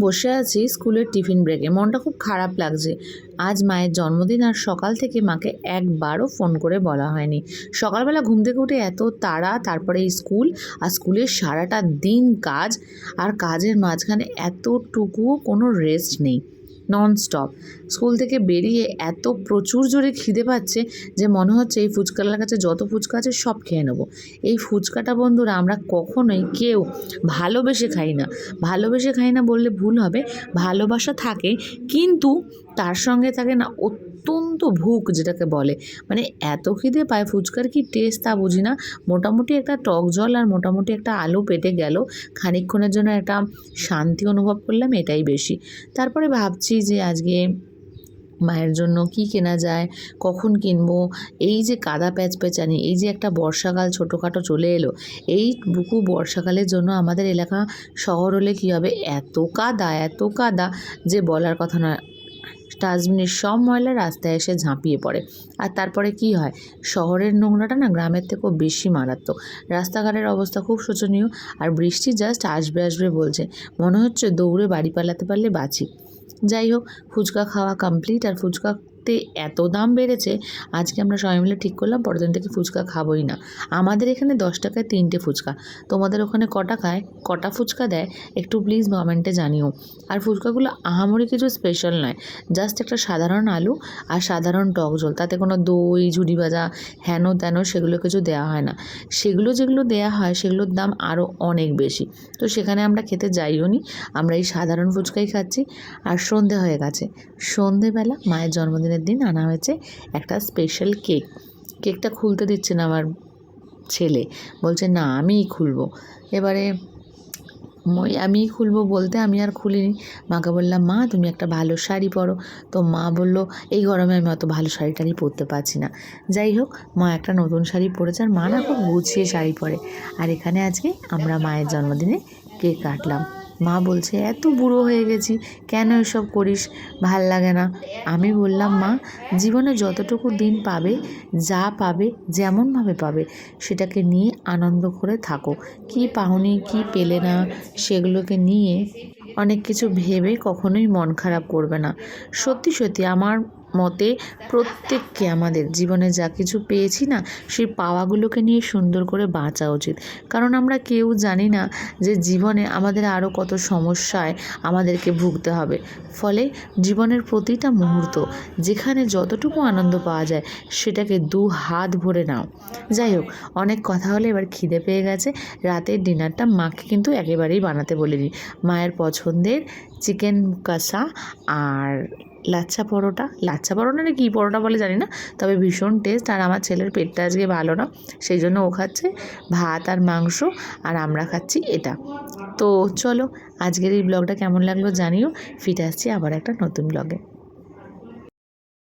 বসে আছি স্কুলের টিফিন ব্রেকে। মনটা খুব খারাপ লাগছে। আজ মায়ের জন্মদিন আর সকাল থেকে মাকে একবারও ফোন করে বলা হয়নি। সকালবেলা ঘুম থেকে উঠে এত তাড়া, তারপরে স্কুল আর স্কুলের সারাটা দিন কাজ আর কাজের মাঝখানে এতটুকুও কোনো রেস্ট নেই। ননস্টপ স্কুল থেকে বেরিয়ে এত প্রচুর জোরে খিদে পাচ্ছে যে মনে হচ্ছে এই ফুচকালার কাছে যত ফুচকা আছে সব খেয়ে নেব। এই ফুচকাটা বন্ধুরা আমরা কখনোই কেউ ভালোবেসে খাই না। ভালোবেসে খাই না বললে ভুল হবে, ভালোবাসা থাকে, কিন্তু তার সঙ্গে থাকে না অত্যন্ত ভুক যেটাকে বলে। মানে এত খিদে পায়, ফুচকার কি টেস্ট তা বুঝি না। মোটামুটি একটা টক জল আর মোটামুটি একটা আলু পেটে গেল। খানিকক্ষণের জন্য একটা শান্তি অনুভব করলাম, এটাই বেশি। তারপরে ভাবছি যে আজকে মায়ের জন্য কি কেনা যায়, কখন কিনবো? এই যে কাদা প্যাচ প্যাচানি এই যে একটা বর্ষাকাল ছোটোখাটো চলে এলো, এই বুকু বর্ষাকালের জন্য আমাদের এলাকা শহর হলে কী হবে? এত কাদা এত কাদা, যে বলার কথা না ডাস্টবিনের সব ময়লা রাস্তায় এসে ঝাঁপিয়ে পড়ে। আর তারপরে কি হয়? শহরের নোংরাটা না গ্রামের থেকেও বেশি মারাত্মক। রাস্তাঘাটের অবস্থা খুব শোচনীয় আর বৃষ্টি জাস্ট আসবে আসবে বলছে। মনে হচ্ছে দৌড়ে বাড়ি পালাতে পারলে বাঁচি। যাই হোক, ফুচকা খাওয়া কমপ্লিট আর ফুচকাতে এত দাম বেড়েছে, আজকে আমরা সবাই মিলে ঠিক করলাম, পরের দিন থেকে ফুচকা খাবোই না। আমাদের এখানে দশ টাকায় তিনটে ফুচকা। তোমাদের ওখানে কটা খায়? কটা ফুচকা দেয়? একটু প্লিজ কমেন্টে জানিও। আর ফুচকাগুলো আহামরি কিছু স্পেশাল নয় জাস্ট একটা সাধারণ আলু আর সাধারণ টক ঝোল। তাতে কোনো দই ঝুড়ি ভাজা, হেন তেন সেগুলো কিছু দেওয়া হয় না। সেগুলো যেগুলো দেওয়া হয়, সেগুলোর দাম আরও অনেক বেশি। তো সেখানে আমরা খেতে যাইও নি, আমরা এই সাধারণ ফুচকাই খাচ্ছি। আর সন্ধে হয়ে গেছে। সন্ধেবেলা মায়ের জন্মদিনের দিন আনা হয়েছে একটা স্পেশাল কেক কেকটা খুলতে দিচ্ছে না আমার ছেলে। বলছে, না, আমিই খুলবো। এবারে আমিই খুলবো বলতে আমি আর খুলিনি। মাকে বললাম, মা, তুমি একটা ভালো শাড়ি পরো। তো মা বলল, এই গরমে আমি অত ভালো শাড়ি টাড়ি পরতে পারছি না। যাই হোক, মা একটা নতুন শাড়ি পরেছে আর মা না খুব গুছিয়ে শাড়ি পরে। আর এখানে আজকে আমরা মায়ের জন্মদিনে কেক কাটলাম। মা বলছে, এত বুড়ো হয়ে গেছি, কেন এসব করিস? ভালো লাগে না। আমি বললাম, মা, জীবনে যতটুকু দিন পাবে, যা পাবে, যেমনভাবে পাবে, সেটাকে নিয়ে আনন্দ করে থাকো। কি পাওনি, কি পেলে না, সেগুলোকে নিয়ে অনেক কিছু ভেবে কখনোই মন খারাপ করবে না। সত্যি সত্যি, আমার মতে প্রত্যেককে আমাদের জীবনে যা কিছু পেয়েছি না, সেই পাওয়াগুলোকে নিয়ে সুন্দর করে বাঁচা উচিত। কারণ আমরা কেউ জানি না যে জীবনে আমাদের আরও কত সমস্যায় আমাদেরকে ভুগতে হবে। ফলে জীবনের প্রতিটা মুহূর্ত, যেখানে যতটুকু আনন্দ পাওয়া যায়, সেটাকে দু হাত ভরে নাও। যাই হোক, অনেক কথা হলে এবার খিদে পেয়ে গেছে। রাতের ডিনারটা মাকে কিন্তু একেবারেই বানাতে বলিনি। মায়ের পছন্দের চিকেন কষা আর লাচ্ছা পরোটা। লাচ্ছা পরোটা না কী পরোটা বলে জানি না, তবে ভীষণ টেস্ট আর আমার ছেলের পেটটা আজকে ভালো না, সেই জন্য ও খাচ্ছে ভাত আর মাংস আর আমরা খাচ্ছি এটা। তো চলো, আজকের এই ব্লগটা কেমন লাগল জানিও, ফিরে আসছি আবার একটা নতুন ব্লগে